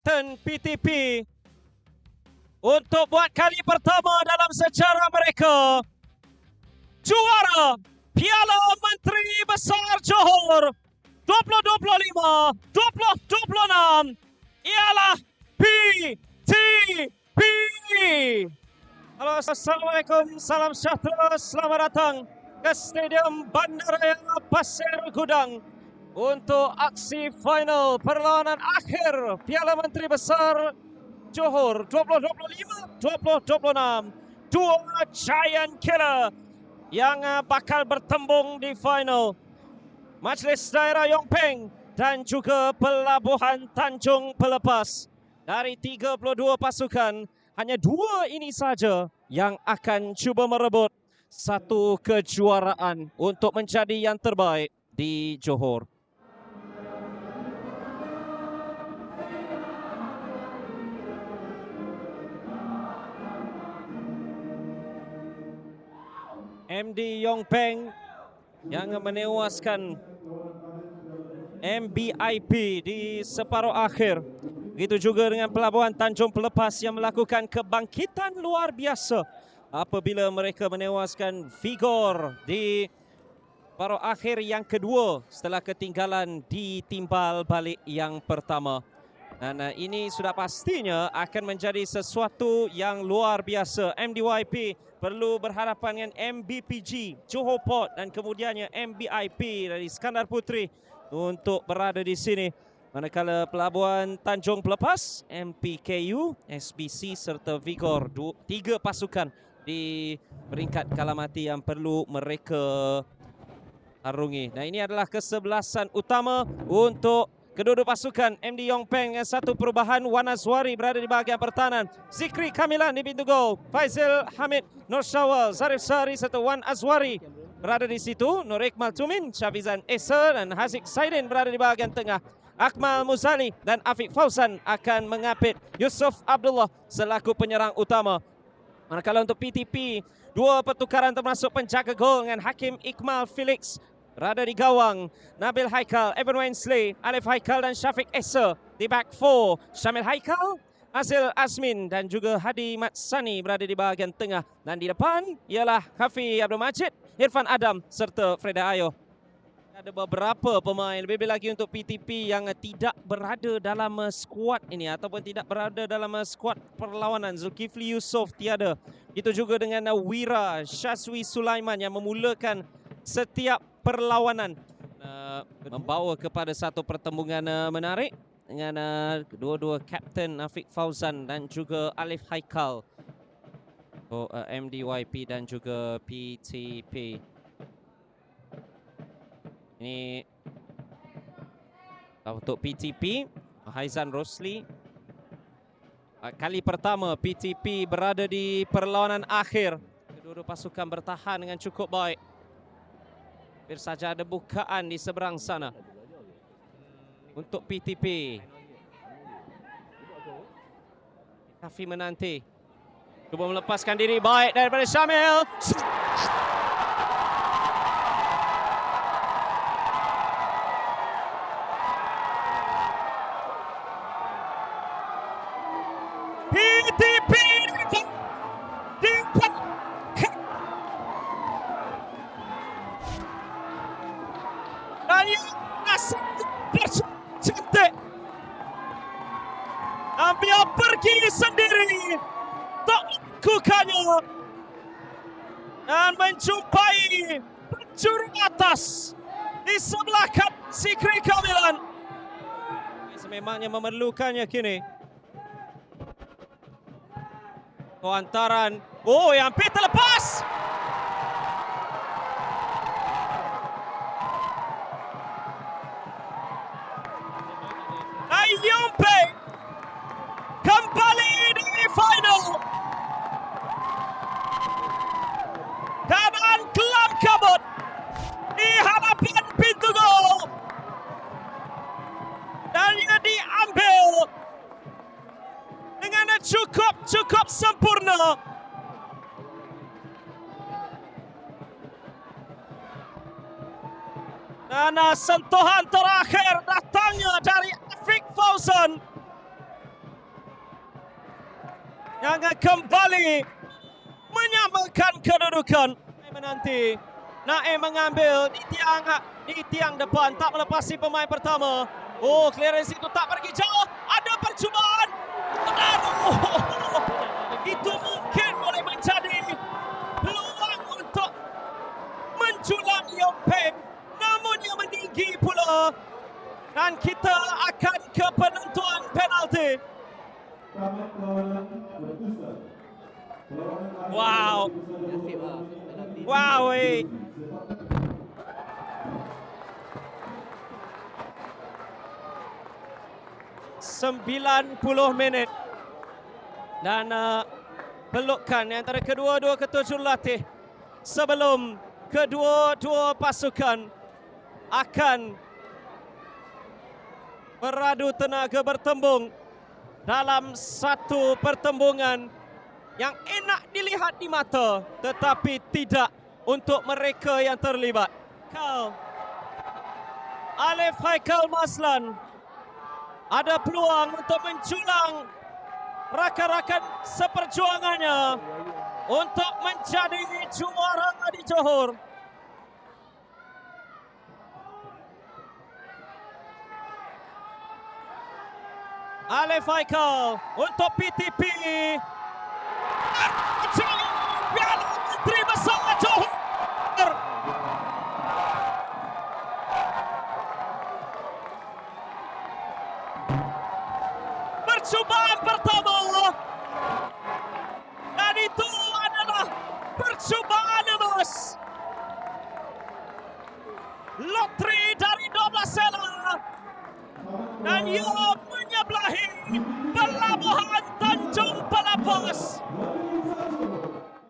Kapten PTP untuk buat kali pertama dalam sejarah mereka juara Piala Menteri Besar Johor 2025 2026 ialah PTP. Halo, Assalamualaikum, salam sejahtera, selamat datang ke Stadium Bandaraya Pasir Gudang untuk aksi final perlawanan akhir Piala Menteri Besar Johor 2025-2026. Dua giant killer yang uh, bakal bertembung di final. Majlis Daerah Yongpeng dan juga Pelabuhan Tanjung Pelepas. Dari 32 pasukan, hanya dua ini saja yang akan cuba merebut satu kejuaraan untuk menjadi yang terbaik di Johor. MD Yong Peng yang menewaskan MBIP di separuh akhir. Begitu juga dengan Pelabuhan Tanjung Pelepas yang melakukan kebangkitan luar biasa apabila mereka menewaskan Vigor di paruh akhir yang kedua setelah ketinggalan di timbal balik yang pertama. Dan uh, ini sudah pastinya akan menjadi sesuatu yang luar biasa. MDYP perlu berhadapan dengan MBPG, Johor Port dan kemudiannya MBIP dari Skandar Putri untuk berada di sini. Manakala Pelabuhan Tanjung Pelepas, MPKU, SBC serta Vigor, dua, tiga pasukan di peringkat kalamati yang perlu mereka arungi. Nah ini adalah kesebelasan utama untuk kedua-dua pasukan MD Yong Peng yang satu perubahan Wan Azwari berada di bahagian pertahanan. Zikri Kamilan di pintu gol. Faizal Hamid Nur Syawal, Zarif Sari serta Wan Azwari berada di situ. Nur Iqmal Tumin, Syafizan Esa dan Haziq Saidin berada di bahagian tengah. Akmal Muzali dan Afiq Fausan akan mengapit Yusof Abdullah selaku penyerang utama. Manakala untuk PTP, dua pertukaran termasuk penjaga gol dengan Hakim Iqmal Felix berada di gawang. Nabil Haikal, Evan Wensley, Alif Haikal dan Syafiq Esa di back four. Syamil Haikal, Azil Azmin dan juga Hadi Matsani berada di bahagian tengah. Dan di depan ialah Hafi Abdul Majid, Irfan Adam serta Freda Ayo. Ada beberapa pemain lebih-lebih lagi untuk PTP yang tidak berada dalam uh, skuad ini ataupun tidak berada dalam uh, skuad perlawanan. Zulkifli Yusof tiada. Itu juga dengan uh, Wira Syazwi Sulaiman yang memulakan setiap perlawanan. Uh, membawa kepada satu pertembungan uh, menarik dengan uh, kedua-dua Kapten Afiq Fauzan dan juga Alif Haikal. Oh, uh, MDYP dan juga PTP. Ini uh, untuk PTP, Haizan Rosli. Uh, Kali pertama PTP berada di perlawanan akhir. Kedua-dua pasukan bertahan dengan cukup baik. Hampir saja ada bukaan di seberang sana. Untuk PTP. Kafi menanti. Cuba melepaskan diri baik daripada Syamil. PTP Ambil pergi sendiri. Tak lakukannya dan menjumpai penjuru atas di sebelah kat Sikri Kamilan. Sememangnya memerlukannya kini. Kuantaran Oh yang hampir terlepas. Ayumpe Dan uh, sentuhan terakhir datangnya dari Afiq Fauzan yang kembali menyamakan kedudukan. Menanti Naim mengambil di tiang di tiang depan tak melepasi pemain pertama. Oh, clearance itu tak pergi jauh. Ada percubaan. Aduh. Itu mungkin boleh menjadi peluang untuk menjulang Yong Peng. Namun yang meninggi pula. Dan kita akan ke penentuan penalti. Wow. Wow. Sembilan puluh minit dan uh, pelukan antara kedua-dua ketua jurulatih sebelum kedua-dua pasukan akan beradu tenaga bertembung dalam satu pertembungan yang enak dilihat di mata tetapi tidak untuk mereka yang terlibat. Kal Alif Haikal Maslan ada peluang untuk menjulang rakan-rakan seperjuangannya untuk menjadi juara di Johor. Alif Haikal untuk PTP. Percubaan pertama. Dan itu adalah percubaan emas. Lotri dari 12 sela. Dan ia menyebelahi pelabuhan Tanjung Pelapas.